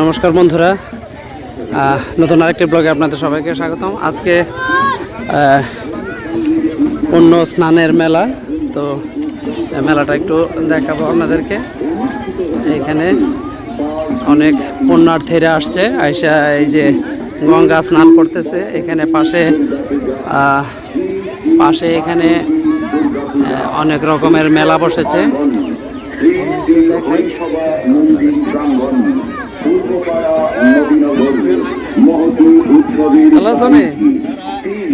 নমস্কার বন্ধুরা। নতুন আরেকটি ব্লগে আপনাদের সবাইকে স্বাগতম। আজকে অন্য স্নানের মেলা, তো মেলাটা একটু দেখাবো আপনাদেরকে। এখানে অনেক পুণ্যার্থীরা আসছে, আইসা এই যে গঙ্গা স্নান করতেছে। এখানে পাশে পাশে এখানে অনেক রকমের মেলা বসেছে। দেখাই। মন্দির প্রাঙ্গণ পূর্বপাড়া নবীনগর মহতী উৎসবের হ্যালো সোনি তিন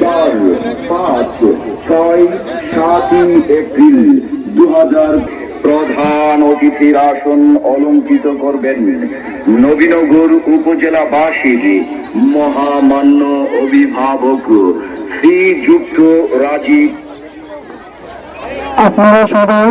চার পাঁচ ছয় সাতই এপ্রিল দু হাজার প্রধান অতিথির আসন অলঙ্কৃত করবেন নবীনগর উপজেলাবাসীর মহামান্য অভিভাবক শ্রীযুক্ত রাজীব। আপনারা সবাই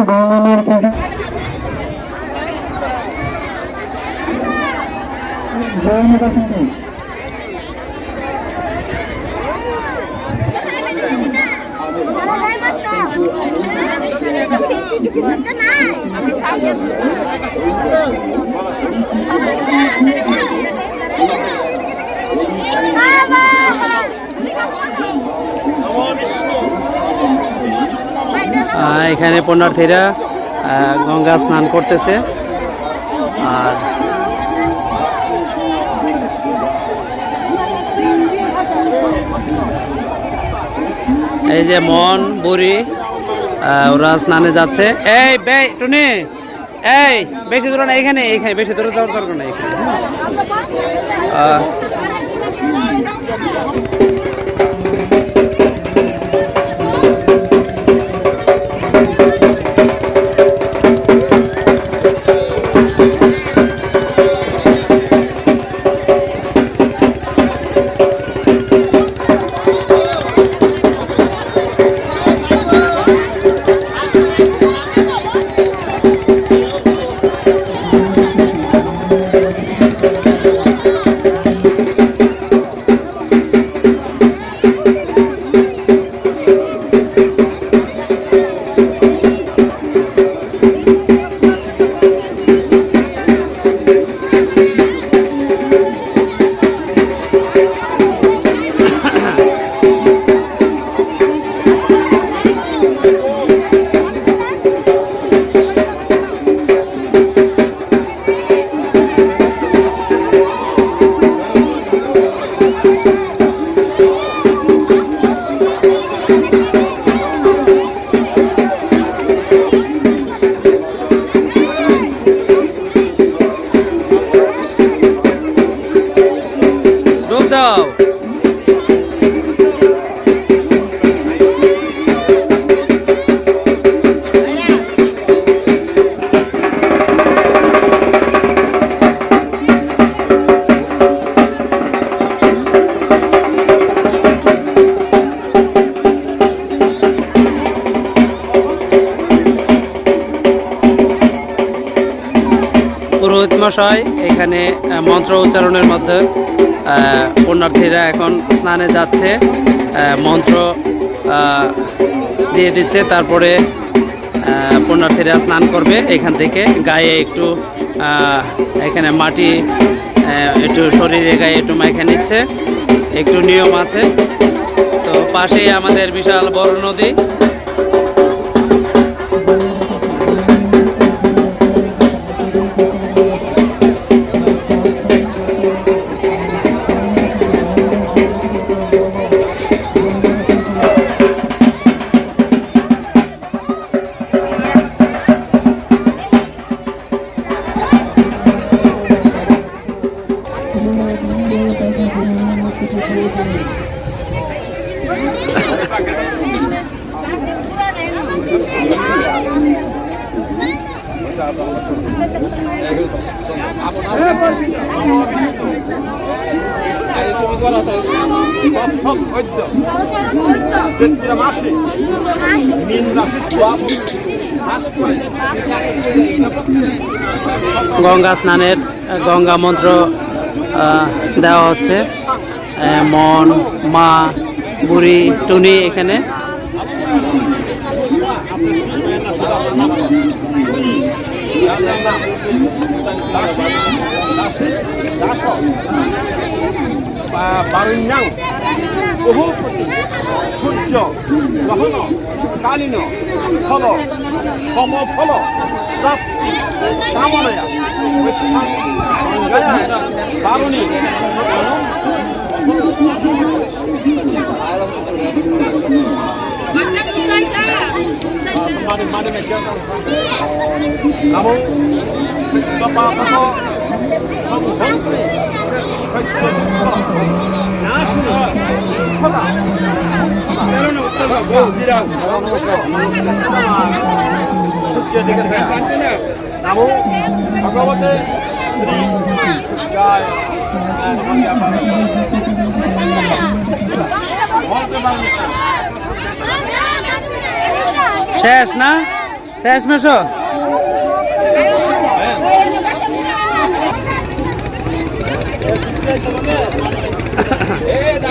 আহ, এখানে পুণ্যার্থীরা গঙ্গা স্নান করতেছে। আর এই যে মন, বুড়ি ওরা স্নানে যাচ্ছে। এই, বে, টুনি, এই, বেশি দূরে না এখানে এখানে বেশি দূরে যাওয়ার দরকার না এখানে। মশাই এখানে মন্ত্র উচ্চারণের মধ্যে পুণ্যার্থীরা এখন স্নানে যাচ্ছে মন্ত্র দিয়ে দিচ্ছে, তারপরে পুণ্যার্থীরা স্নান করবে এখান থেকে, গায়ে একটু এখানে মাটি একটু শরীরে গায়ে একটু মাইখে নিচ্ছে, একটু নিয়ম আছে। তো পাশেই আমাদের বিশাল বড় নদী গঙ্গা স্নানের গঙ্গা মন্ত্র দেওয়া হচ্ছে। মন মা বুড়ি টুনি এখানে। বারুণ্যাং সূর্য গ্রহণ কালীন ফল সম ফল প্রাপ্তি বারুণী মানে মানে নামো তপাপস সংঘন্তে নামো ভগবতে শ্রী জয় শেষ না? শেষ মেশো। এবার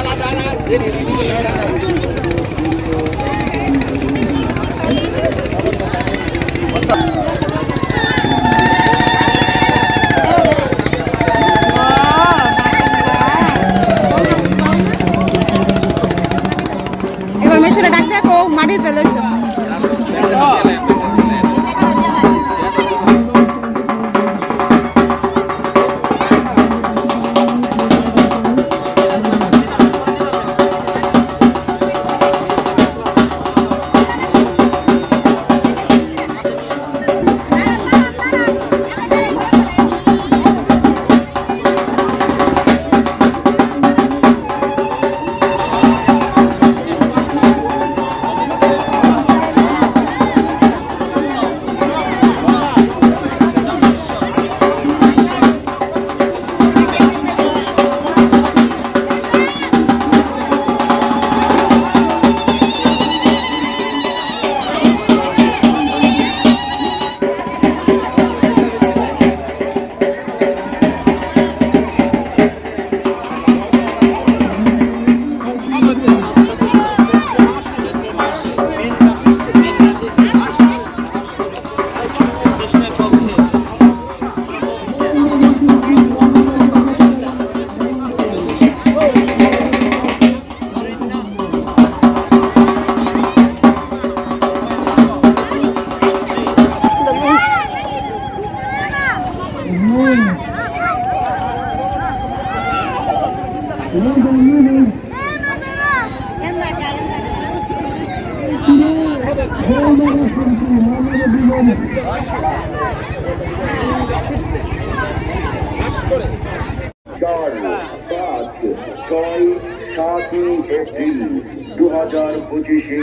পঁচিশে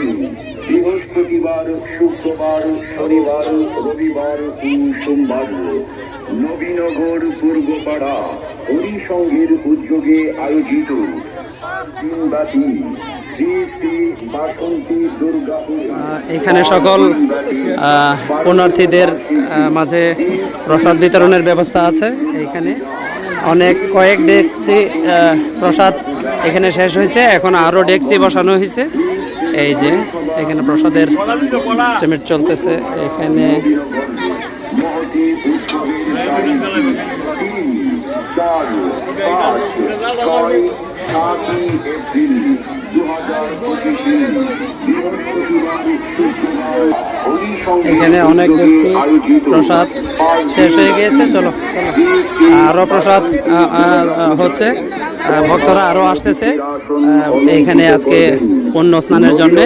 বৃহস্পতিবার শুক্রবার শনিবার রবিবার সোমবার নবীনগর পূর্বপাড়া হরিসংঘের উদ্যোগে আয়োজিত এখানে সকল আহ, মাঝে প্রসাদ বিতরণের ব্যবস্থা আছে এখানে। অনেক কয়েক ডেকচি প্রসাদ এখানে শেষ হয়েছে এখন আরও ডেকচি বসানো হয়েছে। এই যে এখানে প্রসাদের সিমেন্ট চলতেছে এখানে এখানে অনেক উদ্যোগে প্রসাদ শেষ হয়ে গিয়েছে। চলো আরও প্রসাদ হচ্ছে। ভক্তরা আরও আসতেছে। এখানে আজকে পুণ্য স্নানের জন্য।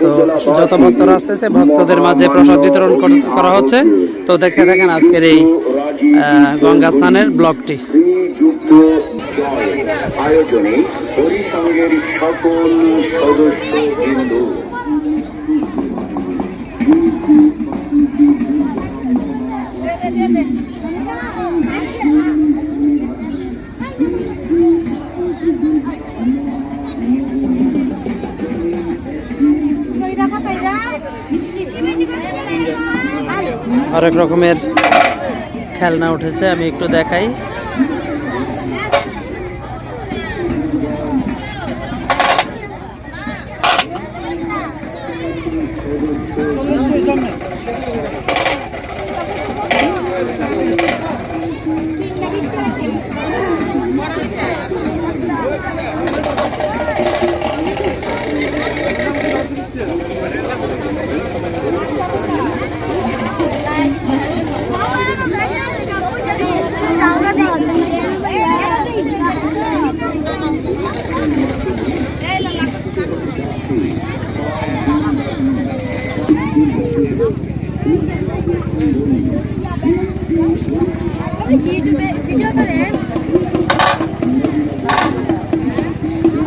তো যত ভক্তরা আসতেছে, ভক্তদের মাঝে প্রসাদ বিতরণ কর- হচ্ছে। তো দেখতে থাকেন আজকের এই গঙ্গা স্নানের জয় আয়োজনে হরিসংঘের সকল সদস্য বৃন্দ হরেক রকমের খেলনা উঠেছে আমি একটু দেখাই।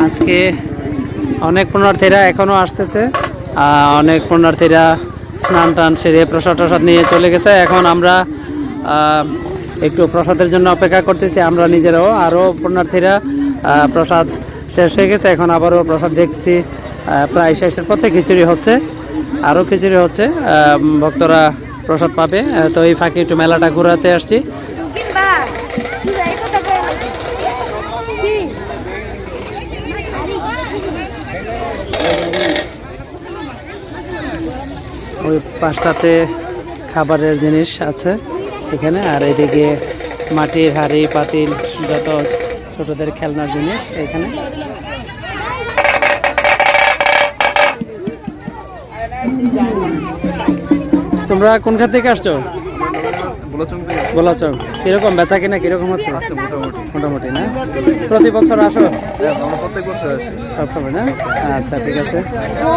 আজকে অনেক পুণ্যার্থীরা এখনও আসতেছে। অনেক পুণ্যার্থীরা স্নান টান সেরে প্রসাদ টসাদ নিয়ে চলে গেছে। এখন আমরা একটু প্রসাদের জন্য অপেক্ষা করতেছি। আমরা নিজেরাও আরও পুণ্যার্থীরা প্রসাদ শেষ হয়ে গেছে। এখন আবারও প্রসাদ দেখছি। প্রায় শেষের পথে খিচুড়ি হচ্ছে। আরও খিচুড়ি হচ্ছে। ভক্তরা প্রসাদ পাবে। তো এই ফাঁকে একটু মেলাটা ঘোরাতে আসছি কিংবা তুই এই কথা বল কি ওই পাঁচটাতে খাবারের জিনিস আছে এখানে, আর এদিকে মাটির হাড়ি, পাতিল, যত ছোটদের খেলনার জিনিস এখানে। তোমরা কোনখান থেকে আসছো? গোলাচক কীরকম? বেচা কিনা কীরকম হচ্ছে? মোটামুটি। না? প্রতি বছর আসো? সবসময় না? আচ্ছা ঠিক আছে।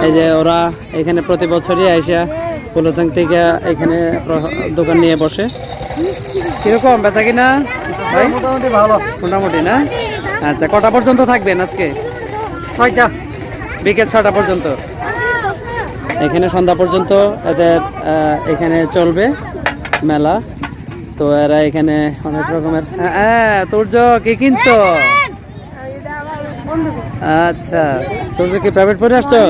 এই যে ওরা এখানে প্রতি বছরই আইসা গোলাচক থেকে এখানে দোকান নিয়ে বসে। কীরকম? বেচা কিনা? মোটামুটি ভালো। মোটামুটি না? আচ্ছা কটা পর্যন্ত থাকবেন আজকে? ছয়টা। বিকেল ছটা পর্যন্ত? এখানে সন্ধ্যা পর্যন্ত এদের এখানে চলবে মেলা। তো এরা এখানে অনেক রকমের হ্যাঁ তুর্য কি কিনছো? আচ্ছা তুর্য কি প্রাইভেট পড়ে আসছো?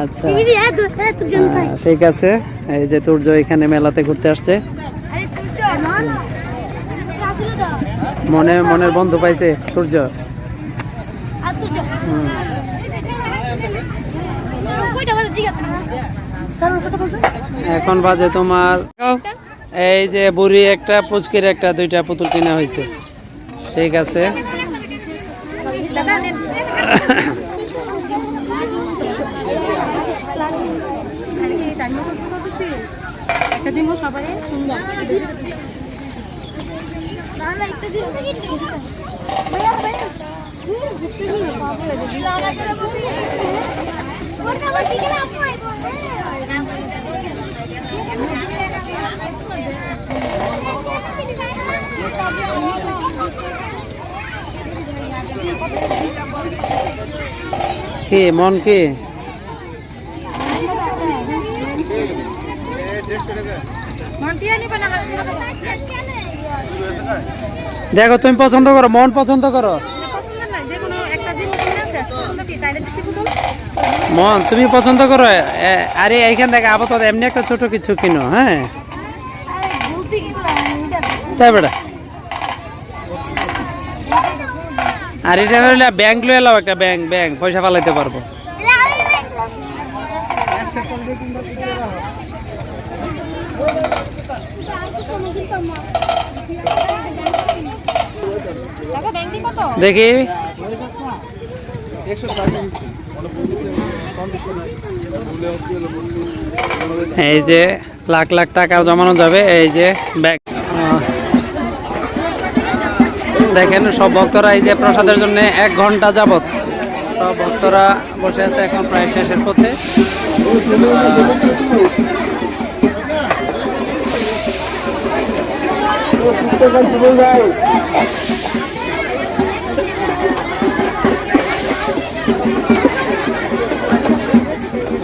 আচ্ছা। হ্যাঁ হ্যাঁ আহ, ঠিক আছে। এই যে তুর্য এখানে মেলাতে ঘুরতে আসছে। মনে মনের বন্ধু পাইছে তুর্য এখন বাজে তোমার এই যে বুড়ি একটা পুচকির একটা দুইটা পুতুল কিনা হয়েছে। ঠিক আছে। সুন্দর কি, মন কি? দেখো, তুমি পছন্দ করো, মন পছন্দ করো। মন, তুমি পছন্দ করো? আরে, এইখান থেকে আপাতত এমনি একটা ছোট কিছু কিনো হ্যাঁ? তাই আর এটা হইলে ব্যাংক লয়ে এলাও একটা ব্যাংক ব্যাংক পয়সা পালাইতে পারব। দেখি। এই যে লাখ লাখ টাকা জমানো যাবে, এই যে ব্যাগ। দেখেন, সব ভক্তরা এই যে প্রসাদের জন্য এক ঘণ্টা যাবত সব ভক্তরা বসে আছে এখন প্রায় শেষের পথে।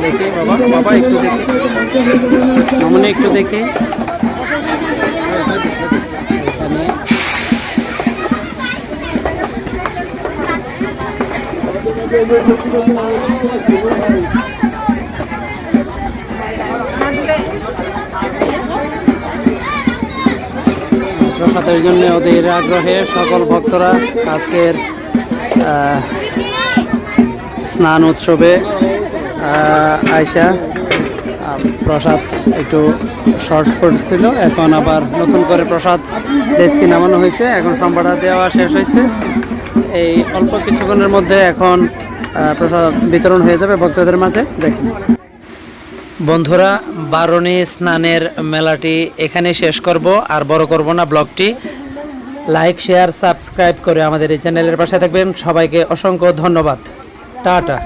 দেখি, বাবা বাবা একটু দেখি। মামনি একটু দেখি। জন্য ওদের আগ্রহে সকল ভক্তরা আজকের স্নান উৎসবে আয়সা প্রসাদ একটু শর্ট পড়ছিল এখন আবার নতুন করে প্রসাদ ডেচকি নামানো হয়েছে। এখন সম্বাটা দেওয়া শেষ হয়েছে। এই অল্প কিছুক্ষণের মধ্যে এখন প্রসাদ বিতরণ হয়ে যাবে ভক্তদের মাঝে। দেখুন। বন্ধুরা, বারণী স্নানের মেলাটি এখানে শেষ করব, আর বড় করব না ব্লগটি। লাইক, শেয়ার, সাবস্ক্রাইব করে আমাদের এই চ্যানেলের পাশে থাকবেন। সবাইকে অসংখ্য ধন্যবাদ। টাটা।